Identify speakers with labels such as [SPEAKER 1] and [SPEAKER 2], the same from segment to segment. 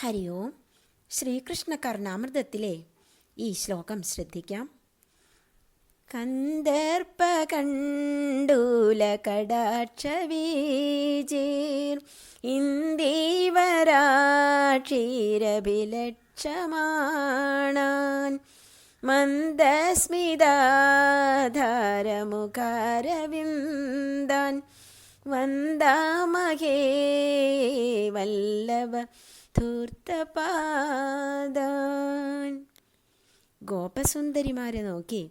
[SPEAKER 1] ഹരി ഓം ശ്രീകൃഷ്ണ കർണാമൃതത്തിലെ ഈ ശ്ലോകം ശ്രദ്ധിക്കാം. കന്ദർപ്പ കണ്ടൂല കടാക്ഷവീജീർ ഇന്ദീവരാക്ഷീരഭിലക്ഷമാണാൻ മന്ദസ്മിതാധാരമുഖാരവിന്ദാൻ വന്ദാമഹേ വല്ലഭ ധൂർത്തപാദാൻ ഗോപസുന്ദരിമാരെ നോക്കി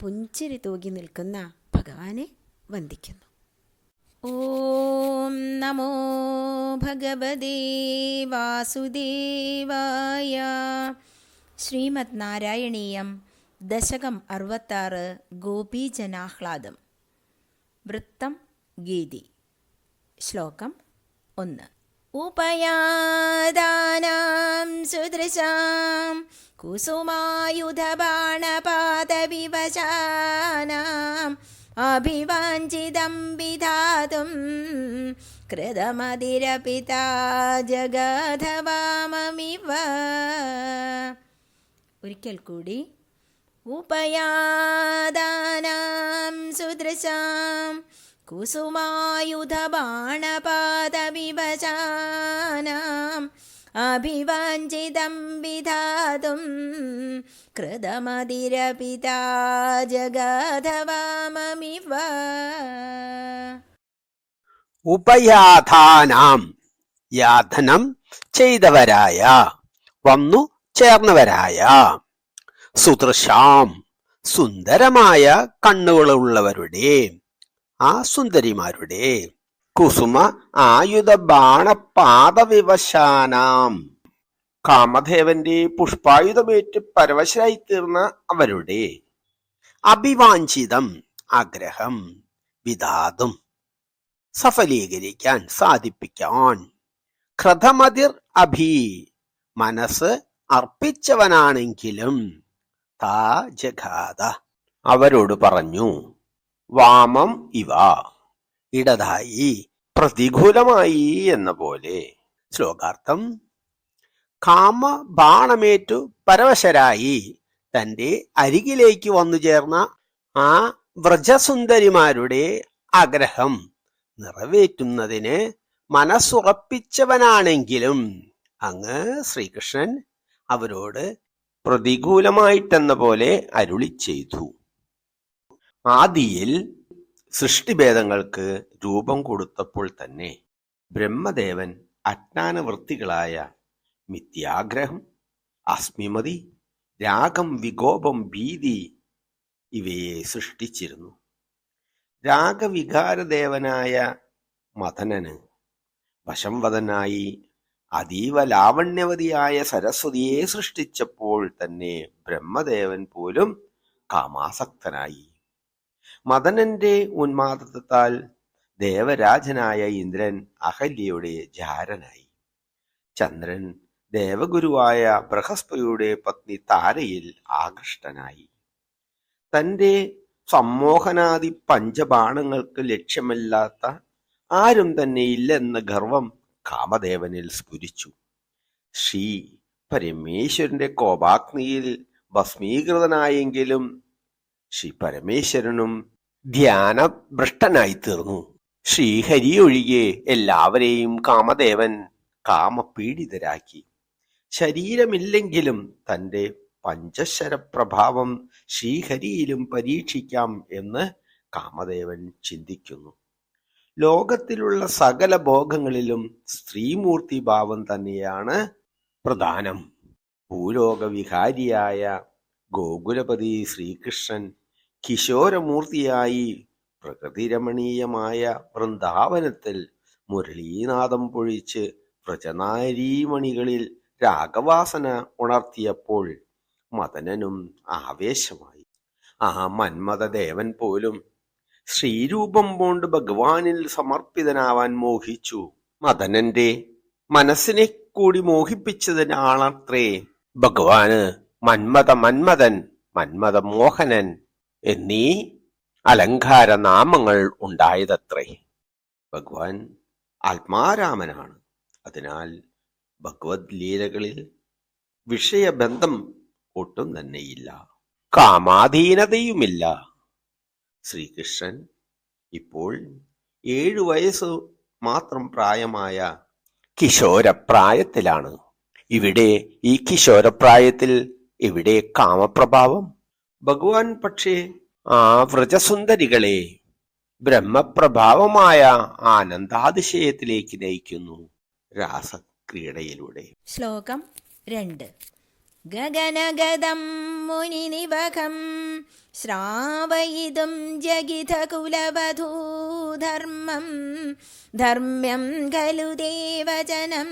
[SPEAKER 1] പുഞ്ചിരി തൂകി നിൽക്കുന്ന ഭഗവാനെ വന്ദിക്കുന്നു. ഓം നമോ ഭഗവതേ വാസുദേവായ. ശ്രീമദ് നാരായണീയം ദശകം അറുപത്താറ് ഗോപീജനാഹ്ലാദം. വൃത്തം ഗീതി. ശ്ലോകം ഒന്ന്. ഉപയാദാനാം സുദൃശാം കുസുമായുധബാണപാദവിവശാനാം അഭിവാഞ്ചിതം വിധാതും കൃതമതിരപിതാ ജഗധവാമമിവ. ഒരിക്കൽ കൂടി ഉപയാദാനാം സുദൃശാം കുസുമായുധബാണപാദവിവശാനാം അഭിവാഞ്ചിതം വിധാതും കൃതമതിരപിതാ ജഗധവാമമിവ.
[SPEAKER 2] ഉപയാഥാനാം യാതനം ചെയ്തവരായ. വന്നു ചേർന്നവരായ. സുദൃശാം. സുന്ദരമായ കണ്ണുകളുള്ളവരുടെ. ആ സുന്ദരിമാരുടെ കുസുമ ആയുധ ബാണപാദവിവശാനാം. കാമദേവന്റെ പുഷ്പായുധമേറ്റ് പരവശരായി തീർന്ന അവരുടെ അഭിവാഞ്ചിതം ആഗ്രഹം വിധാതും സഫലീകരിക്കാൻ സാധിപ്പിക്കാൻ. ക്രഥമതിർ അഭി മനസ്സ് അർപ്പിച്ചവനാണെങ്കിലും താ ജഗാത അവരോട് പറഞ്ഞു വാമം ഇവ. ഇടതായി പ്രതികൂലമായി എന്ന പോലെ. ശ്ലോകാർത്ഥം കാമ ബാണമേറ്റു പരവശരായി. തന്റെ അരികിലേക്ക് വന്നു ചേർന്ന ആ വ്രജസുന്ദരിമാരുടെ ആഗ്രഹം നിറവേറ്റുന്നതിന് മനസ്സുറപ്പിച്ചവനാണെങ്കിലും അങ്ങ് ശ്രീകൃഷ്ണൻ അവരോട് പ്രതികൂലമായിട്ടെന്ന പോലെ അരുളി ചെയ്തു. ആദിയിൽ സൃഷ്ടിഭേദങ്ങൾക്ക് രൂപം കൊടുത്തപ്പോൾ തന്നെ ബ്രഹ്മദേവൻ അജ്ഞാനവൃത്തികളായ മിഥ്യാഗ്രഹം അസ്മിമതി രാഗം വികോപം ഭീതി ഇവയെ സൃഷ്ടിച്ചിരുന്നു. രാഗവികാരദേവനായ മദനന് വശംവദനായി അതീവ ലാവണ്യവതിയായ സരസ്വതിയെ സൃഷ്ടിച്ചപ്പോൾ തന്നെ ബ്രഹ്മദേവൻ പോലും കാമാസക്തനായി. മദനന്റെ ഉന്മാദത്താൽ ദേവരാജനായ ഇന്ദ്രൻ അഹല്യയുടെ ജാരനായി. ചന്ദ്രൻ ദേവഗുരുവായ ബൃഹസ്പതിയുടെ പത്നി താരയിൽ ആകൃഷ്ടനായി. തന്റെ സമ്മോഹനാദി പഞ്ചബാണങ്ങൾക്ക് ലക്ഷ്യമല്ലാത്ത ആരും തന്നെ ഇല്ലെന്ന ഗർവം കാമദേവനിൽ സ്ഫുരിച്ചു. ശ്രീ പരമേശ്വരന്റെ കോപാഗ്നിയിൽ ഭസ്മീകൃതനായെങ്കിലും ശ്രീ പരമേശ്വരനും ധ്യാനഭ്രഷ്ടനായി തീർന്നു ശ്രീഹരി ഒഴികെ എല്ലാവരെയും കാമദേവൻ കാമപീഡിതരാക്കി. ശരീരമില്ലെങ്കിലും തന്റെ പഞ്ചശരപ്രഭാവം ശ്രീഹരിയിലും പരീക്ഷിക്കാം എന്ന് കാമദേവൻ ചിന്തിക്കുന്നു. ലോകത്തിലുള്ള സകല ഭോഗങ്ങളിലും സ്ത്രീമൂർത്തി ഭാവം തന്നെയാണ് പ്രധാനം. ഭൂലോകവിഹാരിയായ ഗോകുലപതി ശ്രീകൃഷ്ണൻ കിശോരമൂർത്തിയായി പ്രകൃതിരമണീയമായ വൃന്ദാവനത്തിൽ മുരളീനാദം പൊഴിച്ച് വ്രജനാരീമണികളിൽ രാഗവാസന ഉണർത്തിയപ്പോൾ മദനനും ആവേശമായി. ആ മന്മഥദേവൻ പോലും ശ്രീരൂപം കൊണ്ട് ഭഗവാനിൽ സമർപ്പിതനാവാൻ മോഹിച്ചു. മദനന്റെ മനസ്സിനെ കൂടി മോഹിപ്പിച്ചതിനാണത്രേ ഭഗവാന് മന്മഥ മന്മഥൻ മന്മഥ മോഹനൻ എന്നീ അലങ്കാര നാമങ്ങൾ ഉണ്ടായതത്രേ. ഭഗവാൻ ആത്മാരാമനാണ്. അതിനാൽ ഭഗവത് ലീലകളിൽ വിഷയബന്ധം ഒട്ടും തന്നെയില്ല. കാമാധീനതയുമില്ല. ശ്രീകൃഷ്ണൻ ഇപ്പോൾ ഏഴു വയസ്സ് മാത്രം പ്രായമായ കിശോരപ്രായത്തിലാണ്. ഇവിടെ ഈ കിശോരപ്രായത്തിൽ ഇവിടെ കാമപ്രഭാവം? ഭഗവാൻ പക്ഷേ ആ വ്രജസുന്ദരികളെ ബ്രഹ്മപ്രഭാവമായ ആനന്ദാതിശയത്തിലേക്ക് നയിക്കുന്നു രാസക്രീഡയിലൂടെ.
[SPEAKER 1] ശ്ലോകം രണ്ട്. ഗഗനഗതം മുനിനിവകം ശ്രാവയിതും ജഗിതകുലവധൂധർമ്മം ധർമ്മ്യം ഖലു ദേവജനം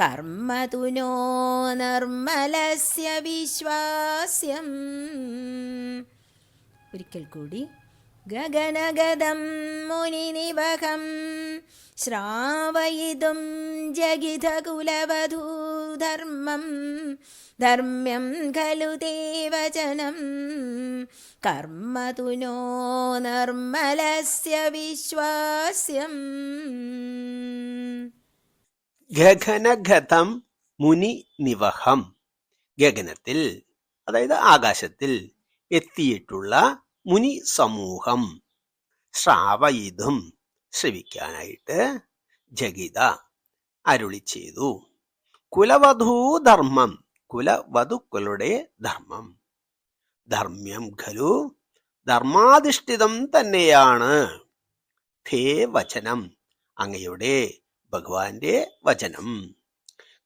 [SPEAKER 1] കർമ്മ നിർമ്മലസ്യ വിശ്വാസ്യം. ഒരിക്കൽ കൂടി ഗഗനഗതം മുനിനിവകം ശ്രാവയിതും ജഗിതകുലവധൂധർമ്മം. ധർമ്മ്യം ഖലു ദേവചനം കർമ്മ തു നോ നിർമ്മലസ്യ വിശ്വാസ്യം.
[SPEAKER 2] ഗഗനഗതം മുനി നിവഹം ഗഗനത്തിൽ അതായത് ആകാശത്തിൽ എത്തിയിട്ടുള്ള മുനി സമൂഹം ശ്രാവയിതും ശ്രവിക്കാനായിട്ട് ജഗിത അരുളി ചെയ്തു. കുലവധൂധർമ്മം കുലവധുക്കളുടെ ധർമ്മം. ധർമ്മ്യം ഖലു ധർമാധിഷ്ഠിതം തന്നെയാണ്. ഹേ വചനം അങ്ങയുടെ ഭഗവാന്റെ വചനം.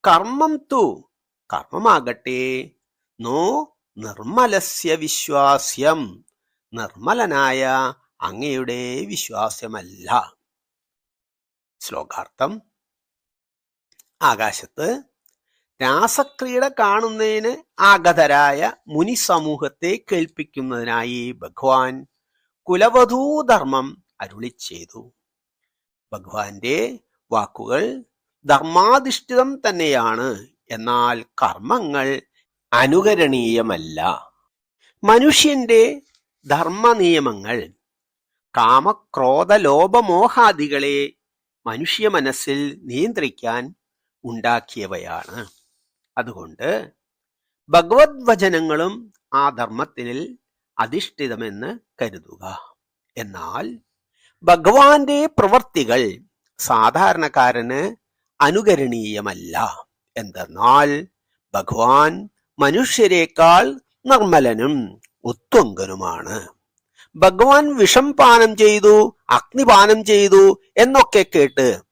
[SPEAKER 2] കർമ്മം തു കർമ്മമാകട്ടെ നോ നിർമ്മലസ്യ വിശ്വാസ്യം. നിർമ്മലനായ അങ്ങയുടെ വിശ്വാസ്യമല്ല. ശ്ലോകാർത്ഥം ആകാശത്ത് രാസക്രീഡ കാണുന്നതിന് ആഗതരായ മുനി സമൂഹത്തെ കേൾപ്പിക്കുന്നതിനായി ഭഗവാൻ കുലവധൂധർമ്മം അരുളി ചെയ്തു. ഭഗവാന്റെ വാക്കുകൾ ധർമാധിഷ്ഠിതം തന്നെയാണ് എന്നാൽ കർമ്മങ്ങൾ അനുകരണീയമല്ല. മനുഷ്യന്റെ ധർമ്മ നിയമങ്ങൾ കാമക്രോധ ലോപമോഹാദികളെ മനുഷ്യ മനസ്സിൽ നിയന്ത്രിക്കാൻ ഉണ്ടാക്കിയവയാണ്. അതുകൊണ്ട് ഭഗവത് വചനങ്ങളും ആ ധർമ്മത്തിൽ അധിഷ്ഠിതമെന്ന് കരുതുക. എന്നാൽ ഭഗവാന്റെ പ്രവർത്തികൾ സാധാരണക്കാരന് അനുകരണീയമല്ല. എന്തെന്നാൽ ഭഗവാൻ മനുഷ്യരെക്കാൾ നിർമ്മലനും ഉത്വങ്കനുമാണ്. ഭഗവാൻ വിഷം പാനം ചെയ്തു അഗ്നിപാനം ചെയ്തു എന്നൊക്കെ കേട്ട്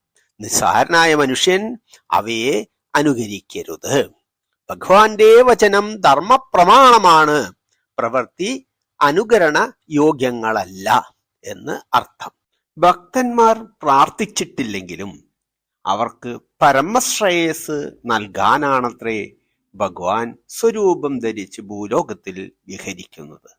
[SPEAKER 2] നിസ്സാരനായ മനുഷ്യൻ അവയെ അനുകരിക്കരുത്. ഭഗവാന്റെ വചനം ധർമ്മപ്രമാണമാണ്. പ്രവൃത്തി അനുകരണ യോഗ്യങ്ങളല്ല എന്ന് അർത്ഥം. ഭക്തന്മാർ പ്രാർത്ഥിച്ചിട്ടില്ലെങ്കിലും അവർക്ക് പരമശ്രേയസ് നൽകാനാണത്രേ ഭഗവാൻ സ്വരൂപം ധരിച്ച് ഭൂലോകത്തിൽ വിഹരിക്കുന്നത്.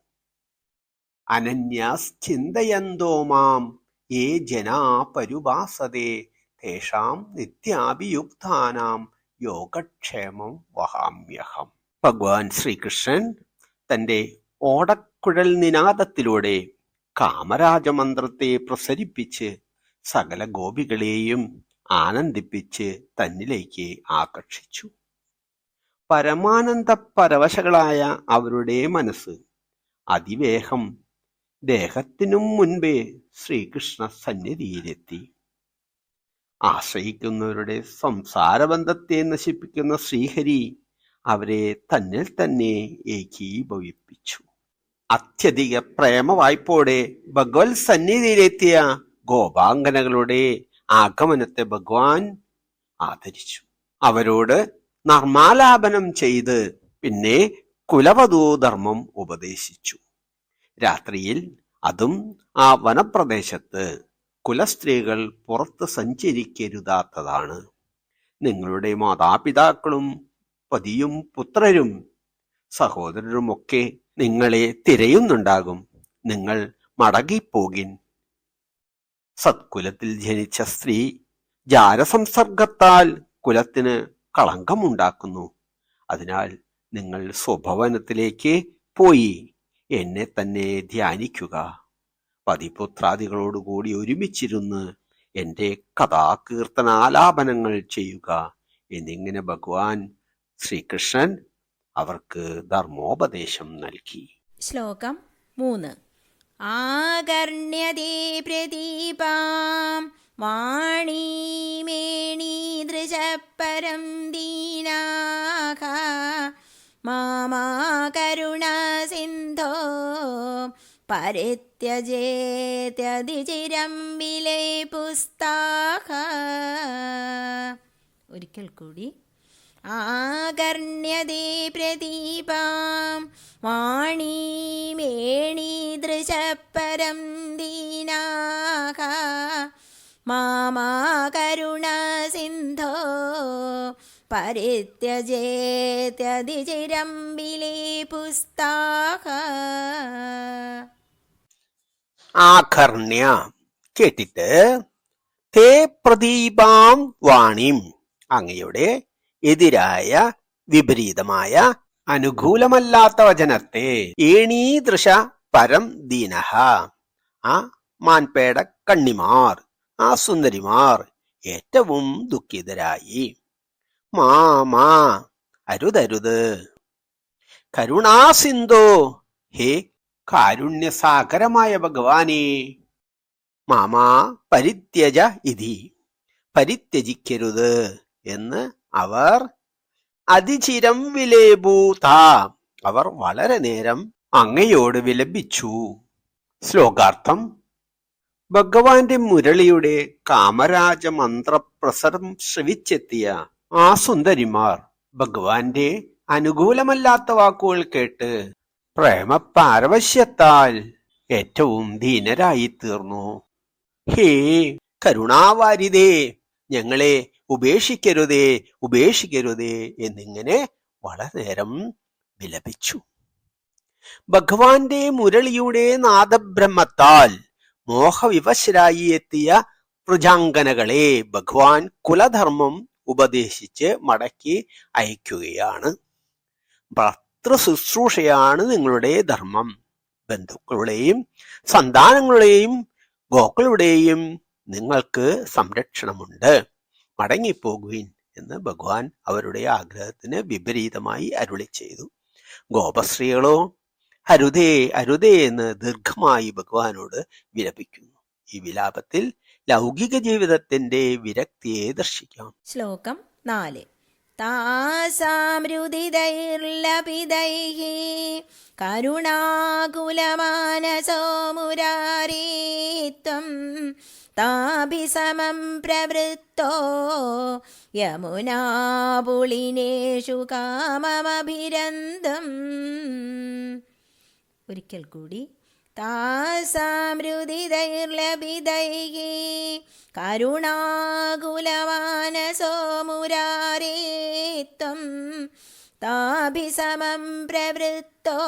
[SPEAKER 2] അനന്യാസ് ചിന്തയന്തോ മാം ഏ ജനാ പരുപാസതേ തേഷാം നിത്യാഭിയുക്താനാം യോഗക്ഷേമം വഹാമ്യഹം. ഭഗവാൻ ശ്രീകൃഷ്ണൻ തന്റെ ഓടക്കുഴൽ നിനാദത്തിലൂടെ കാമരാജമന്ത്രത്തെ പ്രസരിപ്പിച്ച് സകല ഗോപികളെയും ആനന്ദിപ്പിച്ച് തന്നിലേക്ക് ആകർഷിച്ചു. പരമാനന്ദ പരവശകളായ അവരുടെ മനസ്സ്. അതിവേഗം ദേഹത്തിനും മുൻപേ ശ്രീകൃഷ്ണ സന്നിധിയിലെത്തി. ആശ്രയിക്കുന്നവരുടെ സംസാരബന്ധത്തെ നശിപ്പിക്കുന്ന ശ്രീഹരി അവരെ തന്നിൽ തന്നെ ഏകീഭവിപ്പിച്ചു. അത്യധിക പ്രേമവായ്പോടെ ഭഗവത് സന്നിധിയിലെത്തിയ ഗോപാംഗനകളുടെ ആഗമനത്തെ ഭഗവാൻ ആദരിച്ചു. അവരോട് നർമാലാപനം ചെയ്ത് പിന്നെ കുലവധൂധർമ്മം ഉപദേശിച്ചു. രാത്രിയിൽ അതും ആ വനപ്രദേശത്ത് കുലസ്ത്രീകൾ പുറത്ത് സഞ്ചരിക്കരുതാത്തതാണ്. നിങ്ങളുടെ മാതാപിതാക്കളും പതിയും പുത്രരും സഹോദരരുമൊക്കെ നിങ്ങളെ തിരയുന്നുണ്ടാകും. നിങ്ങൾ മടങ്ങിപ്പോകിൻ. സത്കുലത്തിൽ ജനിച്ച സ്ത്രീ ജാരസംസർഗത്താൽ കുലത്തിന് കളങ്കമുണ്ടാക്കുന്നു. അതിനാൽ നിങ്ങൾ സ്വഭവനത്തിലേക്ക് പോയി. എന്നെ തന്നെ ധ്യാനിക്കുക. പതിപുത്രാദികളോടുകൂടി ഒരുമിച്ചിരുന്ന് എന്റെ കഥാകീർത്തനാലാപനങ്ങൾ ചെയ്യുക. എന്നിങ്ങനെ ഭഗവാൻ ശ്രീകൃഷ്ണൻ അവർക്ക് ധർമ്മോപദേശം നൽകി.
[SPEAKER 1] ശ്ലോകം മൂന്ന്. ആകർണ്യതേ പ്രദീപാം വാണീമേണീദൃശപരം ദീനാഹ. മാമാ സിന്ധോ പരിത്യജേത്യതിചിരം വിലേ പുസ്താഹ. ഒരിക്കൽ കൂടി. ആകർണ്യതേ പ്രദീപാം വാണീമേണീദൃശപരം ദീനാഹ. മാമാ സിന്ധോ വിലേ പുസ്താഹ.
[SPEAKER 2] ആകർണ്യ കേട്ടിട്ട് തേ പ്രദീപാം വാണിം. അങ്ങയുടെ എതിരായ വിപരീതമായ അനുകൂലമല്ലാത്ത വചനത്തെ ഏണീദൃശ പരം ദീനഹ. ആ മാൻപേട കണ്ണിമാർ. ആ സുന്ദരിമാർ ഏറ്റവും ദുഃഖിതരായി. മാ മാ അരുതരുത്. കരുണാസിന്ധോ ഹേ കാരുണ്യസാഗരമായ ഭഗവാനെ. മാമാ പരിത്യജ ഇതി. പരിത്യജിക്കരുത് എന്ന് അവർ അതിചിരം വിലേഭൂത അവർ വളരെ നേരം അങ്ങയോട് വിലപിച്ചു. ശ്ലോകാർത്ഥം ഭഗവാന്റെ മുരളിയുടെ കാമരാജ മന്ത്രപ്രസരം ശ്രവിച്ചെത്തിയ ആ സുന്ദരിമാർ ഭഗവാന്റെ അനുകൂലമല്ലാത്ത വാക്കുകൾ കേട്ട് പ്രേമപാരവശ്യത്താൽ ഏറ്റവും ദീനരായി തീർന്നു ഹേ കരുണാവാരിതേ ഞങ്ങളെ ഉപേക്ഷിക്കരുതേ ഉപേക്ഷിക്കരുതേ എന്നിങ്ങനെ വളരെ നേരം വിലപിച്ചു. ഭഗവാന്റെ മുരളിയുടെ നാദബ്രഹ്മത്താൽ മോഹവിവശരായി എത്തിയ പ്രജാങ്കനകളെ ഭഗവാൻ കുലധർമ്മം ഉപദേശിച്ച് മടക്കി അയക്കുകയാണ്. ഭർത്തൃശുശ്രൂഷയാണ് നിങ്ങളുടെ ധർമ്മം. ബന്ധുക്കളുടെയും സന്താനങ്ങളുടെയും ഗോക്കളുടെയും നിങ്ങൾക്ക് സംരക്ഷണമുണ്ട്. മടങ്ങിപ്പോകുവിൻ എന്ന് ഭഗവാൻ അവരുടെ ആഗ്രഹത്തിന് വിപരീതമായി അരുളി ചെയ്തു ഗോപശ്രീകളോ അരുതേ അരുതേ എന്ന് ദീർഘമായി ഭഗവാനോട് വിലപിക്കുന്നു. ഈ വിലാപത്തിൽ ലൗകിക ജീവിതത്തിന്റെ വിരക്തിയെ ദർശിക്കാം.
[SPEAKER 1] ശ്ലോകം നാല്. താസാമൃതിദൈർലപിതൈः കരുണാകുലമാനസോ മുരാരീ താഭിസമം പ്രവൃത്തോ യമുനാപുളിനേഷു കാമമഭിരന്തം ഒരിക്കൽ കൂടി. താസാമൃതിദൈർലഭിതൈः കരുണാകുലമാനസോ മുരാരേ ത്വം താഭിസമം പ്രവൃത്തോ.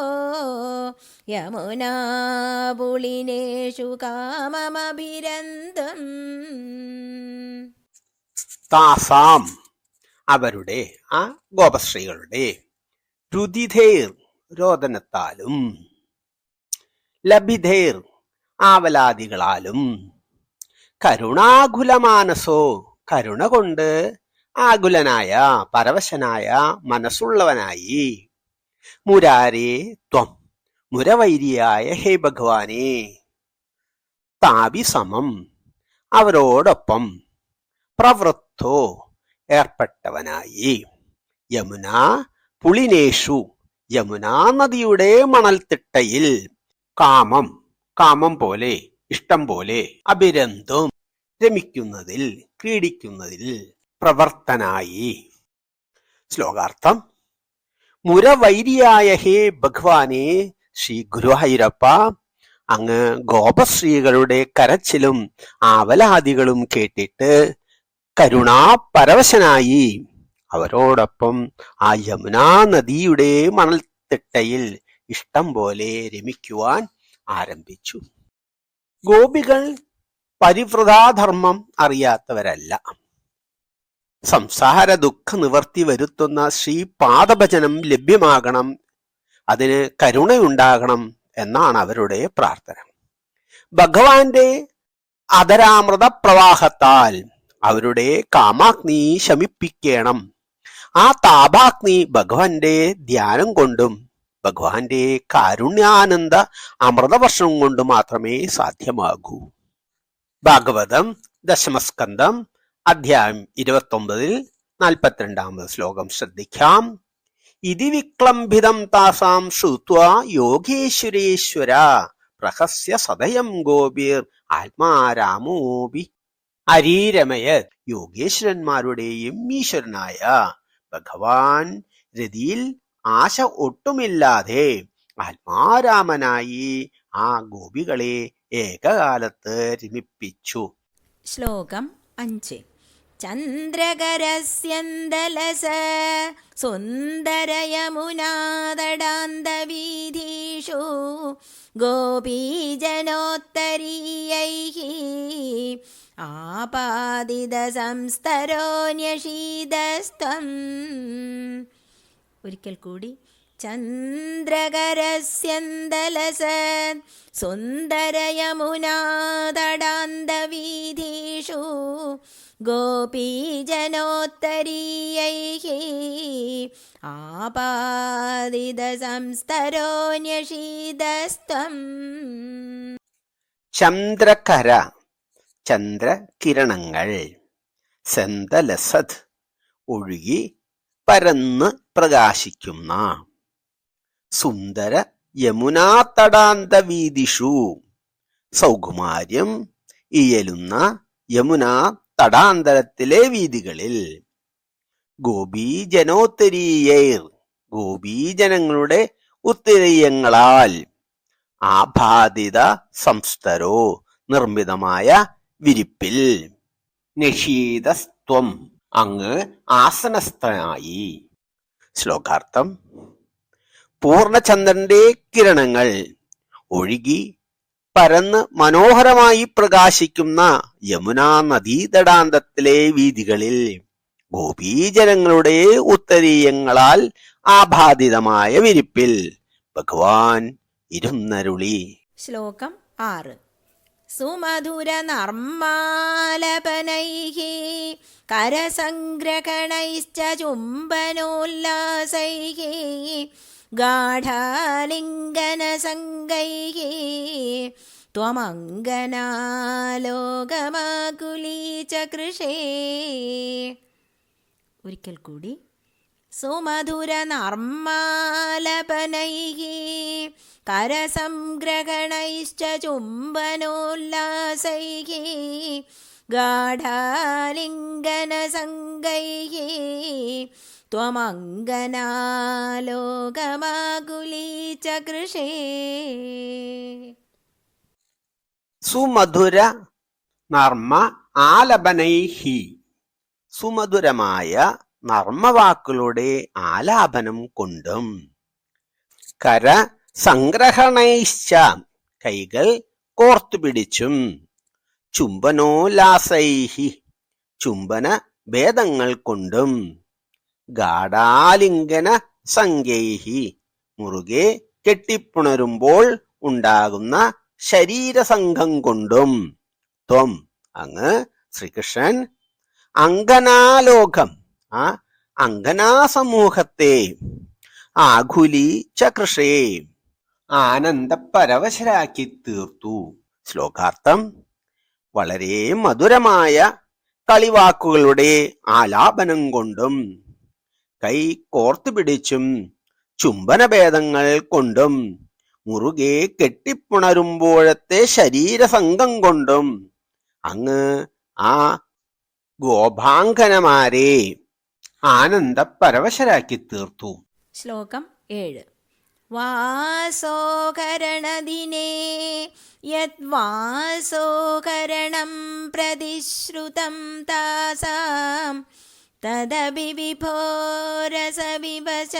[SPEAKER 1] യമുനാപുളിനേഷു കാമമഭിരന്തം
[SPEAKER 2] താസാം അവരുടെ ആ ഗോപശ്രീകളുടെ രുതിധേർ രോദനത്താലും ലഭിധേർ ആവലാദികളാലും. കരുണാകുലമാനസോ കരുണ കൊണ്ട് ആകുലനായ പരവശനായ മനസ്സുള്ളവനായി. മുരാരേ ത്വം മുരവൈരിയായ ഹേ ഭഗവാനെ. താപി സമം അവരോടൊപ്പം പ്രവൃത്തോ ഏർപ്പെട്ടവനായി. യമുന പുളിനേഷു യമുനാ നദിയുടെ മണൽത്തിട്ടയിൽ കാമം കാമം പോലെ ഇഷ്ടം പോലെ അഭിരന്തും രമിക്കുന്നതിൽ ക്രീഡിക്കുന്നതിൽ പ്രവർത്തനായി. ശ്ലോകാർത്ഥം മുരവൈരിയായ ഹേ ഭഗവാനെ ശ്രീ ഗുരുവായൂരപ്പ അങ്ങ് ഗോപശ്രീകളുടെ കരച്ചിലും ആവലാദികളും കേട്ടിട്ട് കരുണാപരവശനായി അവരോടൊപ്പം ആ യമുനാ നദിയുടെ മണൽത്തിട്ടയിൽ ഇഷ്ടം പോലെ രമിക്കുവാൻ ആരംഭിച്ചു. ഗോപികൾ പരിവൃതാധർമ്മം അറിയാത്തവരല്ല. സംസാര ദുഃഖ നിവർത്തി വരുത്തുന്ന ശ്രീ പാദഭജനം ലഭ്യമാകണം അതിന് കരുണയുണ്ടാകണം എന്നാണ് അവരുടെ പ്രാർത്ഥന. ഭഗവാന്റെ അതരാമൃത പ്രവാഹത്താൽ അവരുടെ കാമാഗ്നി ശമിപ്പിക്കണം. ആ താപാഗ്നി ഭഗവാന്റെ ധ്യാനം കൊണ്ടും ഭഗവാന്റെ കാരുണ്യാനന്ദ അമൃതവർഷം കൊണ്ട് മാത്രമേ സാധ്യമാകൂ. ഭാഗവതം ദശമസ്കന്ധം അധ്യായം ഇരുപത്തി ഒമ്പതിൽ നാൽപ്പത്തിരണ്ടാമത് ശ്ലോകം ശ്രദ്ധിക്കാം. ഇതി വിക്ലംഭിതം താസാം ശ്രുത്വ യോഗേശ്വരേശ്വര പ്രഹസ്യ സദയം ഗോപീർ ആത്മാരാമോപി. അരീരമയ യോഗേശ്വരന്മാരുടെയും ഈശ്വരനായ ഭഗവാൻ രതിയിൽ ആശ ഒട്ടുമില്ലാതെ ആത്മാരാമനായി ആ ഗോപികളെ ഏകകാലത്ത് രമിപ്പിച്ചു
[SPEAKER 1] ശ്ലോകം അഞ്ച്. ചന്ദ്രകരസ്യന്തലസ സുന്ദരയമുനാതടാന്തവീഥീഷു ആപാദിത ആപാദിതസംസ്തരോന്യഷീദസ്ത്വം ഒരിക്കൽ കൂടി. ചന്ദ്രകരസ്യന്തലസ സുന്ദരയമുനാതടാന്തവീതീഷു ഗോപീജനോത്തരീയൈ ആപാദിത ആപാദിതസംസ്തരോന്യഷീതസ്ത്വം.
[SPEAKER 2] ചന്ദ്രകര ചന്ദ്രകിരണങ്ങൾ സന്തലസത് ഒഴുകി പരന്ന് പ്രകാശിക്കുന്ന സുന്ദര യമുനാ തടാന്ത വീതിഷു. സൗകുമാര്യം ഇയലുന്ന യമുനാ തടാന്തരത്തിലെ വീതികളിൽ. ഗോപീജനോത്തരീയർ ഗോപീജനങ്ങളുടെ ഉത്തരീയങ്ങളാൽ ആഭാദിത സംസ്ഥരോ നിർമ്മിതമായ വിരിപ്പിൽ. നിഷീതസ്ത്വം അങ്ങ് ആസനസ്ഥനായി. ശ്ലോകാർത്ഥം പൂർണചന്ദ്രന്റെ കിരണങ്ങൾ ഒഴുകി പരന്ന് മനോഹരമായി പ്രകാശിക്കുന്ന യമുനാ നദീതടാന്തത്തിലെ വീതികളിൽ ഗോപീജനങ്ങളുടെ ഉത്തരീയങ്ങളാൽ ആബാധിതമായ വിരിപ്പിൽ ഭഗവാൻ ഇരുന്നരുളി.
[SPEAKER 1] ശ്ലോകം ആറ്. സുമധുരനർമാലപനൈः करसङ्ग्रहणैश्च चुम्बनोल्लासैः गाढालिङ्गनसङ्गैः त्वमङ्गनालोकमाकुली च कृषे ഒരിക്കൽ കൂടി സുമധുരനർമാലപനൈः करसङ्ग्रहणैश्च चुम्बनोल्लासैः गाढालिङ्गनसङ्गैः त्वमङ्गनालोकमाकुली च कृषे
[SPEAKER 2] സുമധുര നർമ്മ ആലപനൈഹി സുമധുരമായ നർമ്മവാക്കുകളുടെ ആലാപനം കൊണ്ടും കര സംഗ്രഹണൈശ്ച കൈകൾ കോർത്തുപിടിച്ചും ചുംബനോലാസൈഹി ചുംബന ഭേദങ്ങൾ കൊണ്ടും ഗാഢാലിംഗന സംഖ്യൈഹി മുറുകെ കെട്ടിപ്പുണരുമ്പോൾ ഉണ്ടാകുന്ന ശരീരസംഘം കൊണ്ടും ത്വം അങ്ങ് ശ്രീകൃഷ്ണൻ അങ്കനാലോകം ആ അങ്കനാസമൂഹത്തെ ആകുലി ആനന്ദ ആനന്ദപരവശരാക്കി തീർത്തു. ശ്ലോകാർത്ഥം വളരെ മധുരമായ കളിവാക്കുകളുടെ ആലാപനം കൊണ്ടും കൈ കോർത്തു പിടിച്ചും ചുംബനഭേദങ്ങൾ കൊണ്ടും മുറുകെ കെട്ടിപ്പുണരുമ്പോഴത്തെ ശരീരസംഘം കൊണ്ടും അങ്ങ് ആ ഗോപാങ്കനമാരെ ആനന്ദപരവശരാക്കി തീർത്തു
[SPEAKER 1] ശ്ലോകം ഏഴ്. വാസോകരണദിനേ യദ്വാസോകരണം പ്രതിശ്രുതം താസാം. തദപി വിഭോരസവിവശ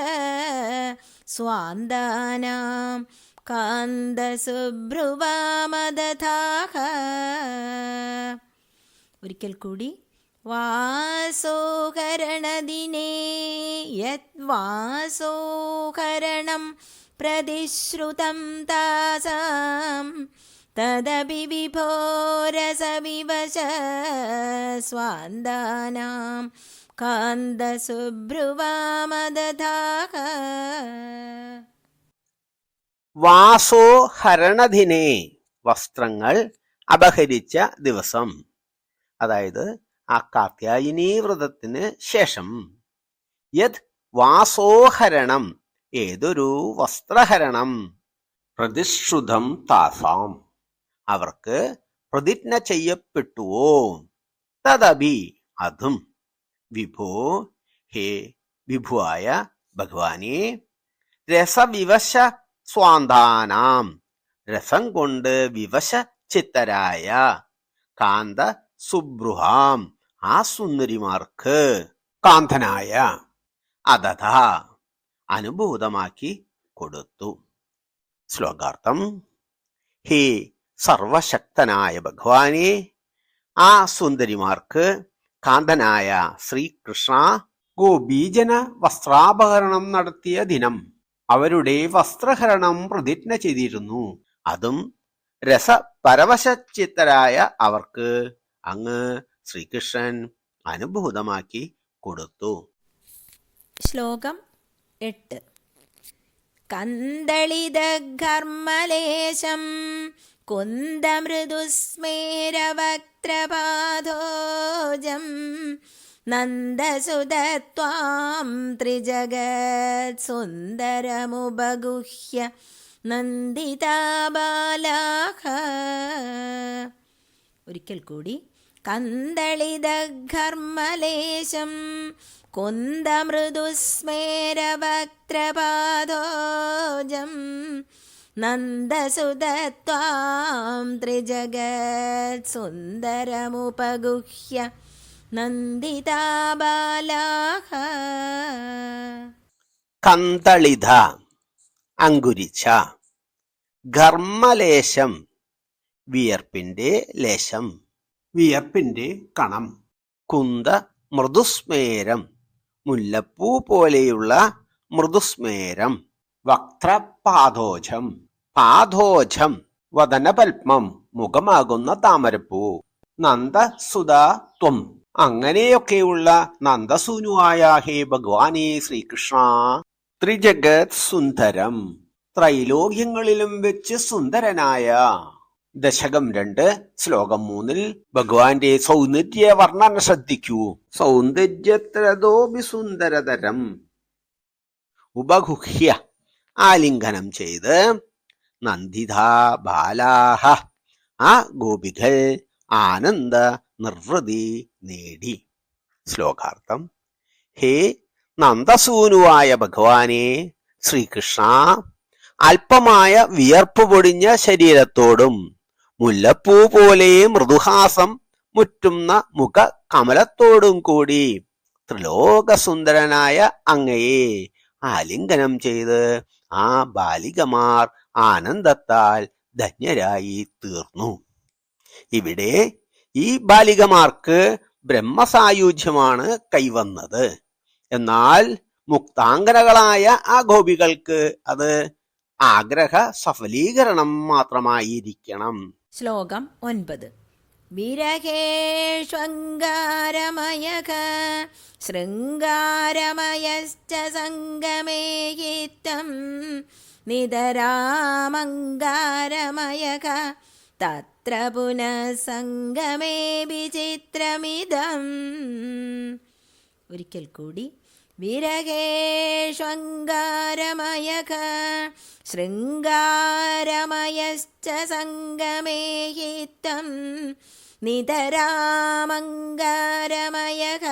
[SPEAKER 1] സ്വാന്താനാം. കാന്തസുഭ്രുവാമദധാഹ ഒരിക്കൽ കൂടി വാസോകരണദിനെ യദ്വാസോഹരണം പ്രതിശ്രുതം താസാം. തദപി വിഭോരസവിവശ സ്വാന്താനാം. കാന്തസുബ്രുവാമദധാഹ.
[SPEAKER 2] വാസോ വസ്ത്രങ്ങൾ അപഹരിച്ച ദിവസം. അതായത് ആ കാത്യായനീ വ്രതത്തിന് ശേഷം. യത് വാസോഹരണം ഏതൊരു വസ്ത്രഹരണം പ്രതിശ്രുതം താസാം. അവർക്ക് പ്രതിജ്ഞ ചെയ്യപ്പെട്ടുവോ? തദപി അതും. വിഭോ ഹേ വിഭുവായ ഭഗവാനെ രസവിവശ സ്വാന്താനാം. രസം കൊണ്ട് വിവശ ചിത്തരായ കാന്ത സുബ്രുഹാം ആ സുന്ദരിമാർക്ക് കാന്തനായ അതഥ അനുഭൂതമാക്കി കൊടുത്തു. ശ്ലോകാർത്ഥം ഹേ സർവശക്തനായ ഭഗവാനെ ആ സുന്ദരിമാർക്ക് കാന്തനായ ശ്രീകൃഷ്ണ ഗോപീജന വസ്ത്രാപഹരണം നടത്തിയ ദിനം അവരുടെ വസ്ത്രഹരണം പ്രതിജ്ഞ ചെയ്തിരുന്നു. അതും രസപരവശചിത്തരായ അവർക്ക് അങ്ങ് ശ്രീകൃഷ്ണൻ അനുഭൂതമാക്കി കൊടുത്തു.
[SPEAKER 1] ശ്ലോകം എട്ട്. കന്ദളിതഘർമ്മലേശം കുന്ദമൃദുസ്മേരവക്ത്രപാദോജം നന്ദസുതത്വാം ത്രിജഗത് സുന്ദരമുപഗുഹ്യ നന്ദിതാബാലാഹ. ഒരിക്കൽ കൂടി കന്ദളിതഘർമ്മലേശം കുന്ദമൃദുസ്മേരവക്ത്രപാദോജം നന്ദസുതത്വാം ത്രിജഗത് സുന്ദരമുപഗുഹ്യ നന്ദിതാബാലാഹ.
[SPEAKER 2] കന്തളിത അങ്കുരിച്ച ഘർമ്മലേശം വിയർപ്പിന്റെ ലേശം. വിയർപ്പിന്റെ കണം. കുന്ത മൃദുസ്മേരം. മുല്ലപ്പൂ പോലെയുള്ള മൃദുസ്മേരം. വക്രപാദോജം. പാദോജം. വദനപത്മം. മുഖമാകുന്ന താമരപ്പൂ. നന്ദസുധാ ത്വം. അങ്ങനെയൊക്കെയുള്ള നന്ദസൂനുവായ ഹേ ഭഗവാനെ ശ്രീകൃഷ്ണ. ത്രിജഗത് സുന്ദരം. ത്രൈലോക്യങ്ങളിലും വെച്ച് സുന്ദരനായ ദശകം രണ്ട് ശ്ലോകം മൂന്നിൽ ഭഗവാന്റെ സൗന്ദര്യ വർണന ശ്രദ്ധിക്കൂ. സൗന്ദര്യത്രതോപി സുന്ദരതരം ഉപഗുഹ്യ ആലിംഗനം ചെയ്ത് നന്ദിതാ ബാലാഹ ആ ഗോപികൾ ആനന്ദ നിർവൃതി നേടി. ശ്ലോകാർത്ഥം ഹേ നന്ദസൂനുവായ ഭഗവാനെ ശ്രീകൃഷ്ണ അല്പമായ വിയർപ്പ് പൊടിഞ്ഞ ശരീരത്തോടും മുല്ലപ്പൂ പോലെ മൃദുഹാസം മുറ്റുന്ന മുഖ കമലത്തോടും കൂടി ത്രിലോകസുന്ദരനായ അങ്ങയെ ആലിംഗനം ചെയ്ത് ആ ബാലികമാർ ആനന്ദത്താൽ ധന്യരായി തീർന്നു. ഇവിടെ ഈ ബാലികമാർക്ക് ബ്രഹ്മസായുജ്യമാണ് കൈവന്നത്. എന്നാൽ മുക്താംഗനകളായ ആ ഗോപികൾക്ക് അത് ആഗ്രഹ സഫലീകരണം മാത്രമായിരിക്കണം.
[SPEAKER 1] ശ്ലോകം ഒൻപത്. വിരഹേഷ്വങ്കാരമയക ശൃംഗാരമയശ്ച സംഗമേ ഹിത്തം നിതരാമങ്കാരമയക തത്ര പുനഃസംഗമേ വിചിത്രമിതം. ഒരിക്കൽ കൂടി ശൃംഗാരമയശ്ച സംഗമേഹിത്തം ഹിത്തം നിതരാമങ്കാരമയക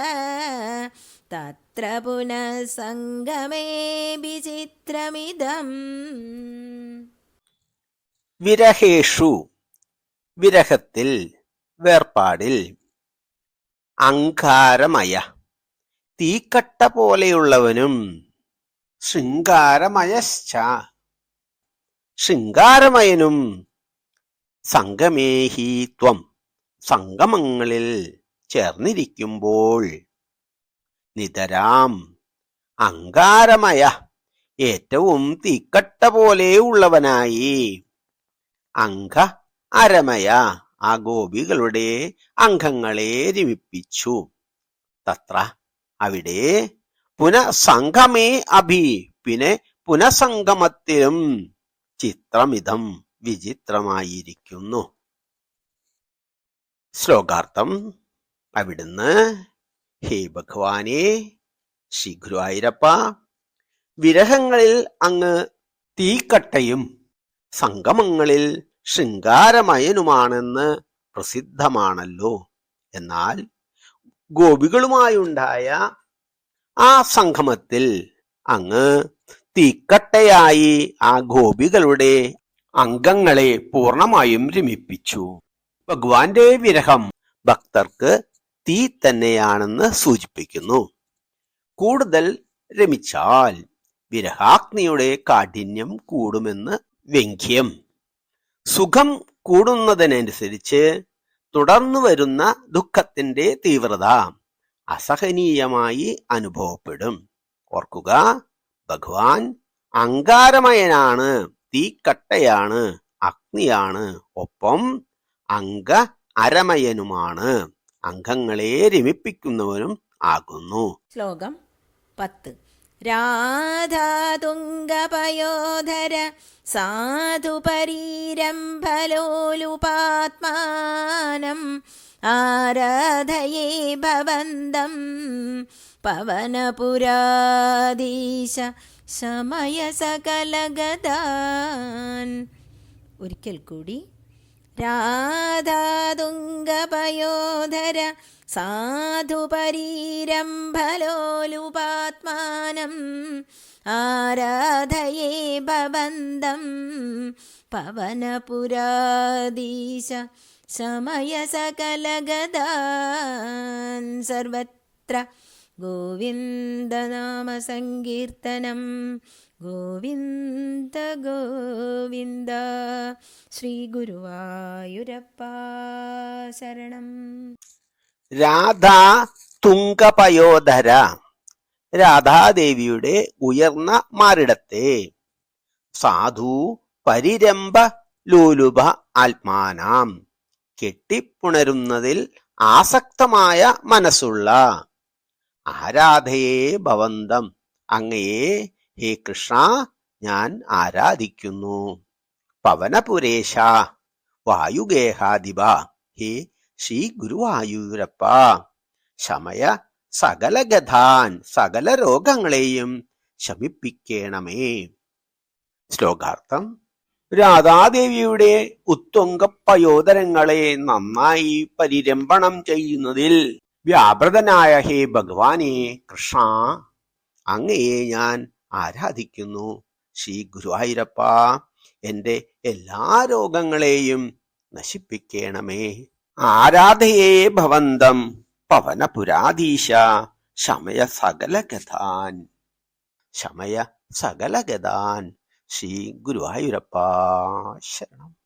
[SPEAKER 1] തത്ര പുനഃ സംഗമേ വിചിത്രമിതം.
[SPEAKER 2] വിരഹേഷു വിരഹത്തിൽ വേർപാടിൽ അങ്കാരമയ. തീക്കട്ട പോലെയുള്ളവനും ശൃംഗാരമയശ്ച. ശൃംഗാരമയനും സംഗമേഹി ത്വം സംഗമങ്ങളിൽ ചേർന്നിരിക്കുമ്പോൾ നിതരാം അങ്കാരമയ ഏറ്റവും തീക്കട്ട പോലെ ഉള്ളവനായി അംഗ അരമയ ആ ഗോപികളുടെ അംഗങ്ങളെ രമിപ്പിച്ചു. തത്ര അവിടെ പുനസംഗമേ അഭി. പിന്നെ പുനഃസംഗമത്തിലും ചിത്രമിതം വിചിത്രമായിരിക്കുന്നു. ശ്ലോകാർത്ഥം അവിടുന്ന് ഹേ ഭഗവാനെ ശ്രീ ഗുരുവായൂരപ്പ വിരഹങ്ങളിൽ അങ്ങ് തീക്കട്ടയും സംഗമങ്ങളിൽ ശൃംഗാരമയനുമാണെന്ന് പ്രസിദ്ധമാണല്ലോ. എന്നാൽ ഗോപികളുമായുണ്ടായ ആ സംഗമത്തിൽ അങ്ങ് തീക്കട്ടയായി ആ ഗോപികളുടെ അംഗങ്ങളെ പൂർണമായും രമിപ്പിച്ചു. ഭഗവാന്റെ വിരഹം ഭക്തർക്ക് തീ തന്നെയാണെന്ന് സൂചിപ്പിക്കുന്നു. കൂടുതൽ രമിച്ചാൽ വിരഹാഗ്നിയുടെ കാഠിന്യം കൂടുമെന്ന് വ്യംഗ്യം. സുഖം കൂടുന്നതിനനുസരിച്ച് തുടർന്നു വരുന്ന ദുഃഖത്തിന്റെ തീവ്രത അസഹനീയമായി അനുഭവപ്പെടും. ഓർക്കുക ഭഗവാൻ അങ്കാരമയനാണ് തീക്കട്ടയാണ് അഗ്നിയാണ് ഒപ്പം അംഗ അരമയനുമാണ്. അംഗങ്ങളെ രമിപ്പിക്കുന്നവനും ആകുന്നു.
[SPEAKER 1] ശ്ലോകം പത്ത്. രാധാതുംഗപയോധര സാധുപരീരംഭലോലുപാത്മാനം ആരാധയേ ഭവന്തം പവനപുരാധീശ സമയ സകലഗതാൻ ഒരിക്കൽ കൂടി രാധാതുംഗപയോധര സാധുപരീരംഭലോലുപാത്മാനം ആരാധയേ ഭവന്തം. പവനപുരാദീശ സമയ സർവത്ര ഗോവിന്ദനാമസങ്കീർത്തനം. ഗോവിന്ദ ഗോവിന്ദ. ശ്രീ ഗുരുവായൂരപ്പ ശരണം.
[SPEAKER 2] രാധാ തുങ്കപയോധര രാധാദേവിയുടെ ഉയർന്ന മാറിടത്തെ. സാധു പരിരംഭ ലോലുഭ ആത്മാനാം. കെട്ടിപ്പുണരുന്നതിൽ ആസക്തമായ മനസ്സുള്ള. ആരാധയെ ഭവന്തം. അങ്ങയെ ഹേ കൃഷ്ണ ഞാൻ ആരാധിക്കുന്നു. പവനപുരേശ വായുഗേഹാധിപ ഹേ ശ്രീ ഗുരുവായൂരപ്പ. ശമയ സകലഗതാൻ സകല രോഗങ്ങളെയും ശമിപ്പിക്കണമേ. ശ്ലോകാർത്ഥം രാധാദേവിയുടെ ഉത്തൊങ്കപ്പയോധരങ്ങളെ നന്നായി പരിരംഭണം ചെയ്യുന്നതിൽ വ്യാപൃതനായ ഹേ ഭഗവാനെ കൃഷ്ണ അങ്ങയെ ഞാൻ ആരാധിക്കുന്നു. ശ്രീ ഗുരുവായൂരപ്പ എന്റെ എല്ലാ രോഗങ്ങളെയും നശിപ്പിക്കണമേ. ആരാധയേ ഭവന്തം. പവനപുരാധീശ ശമയ സകലഗതാൻ. ശമയ സകലഗതാൻ. ശ്രീ ഗുരുവായൂരപ്പ ശരണം.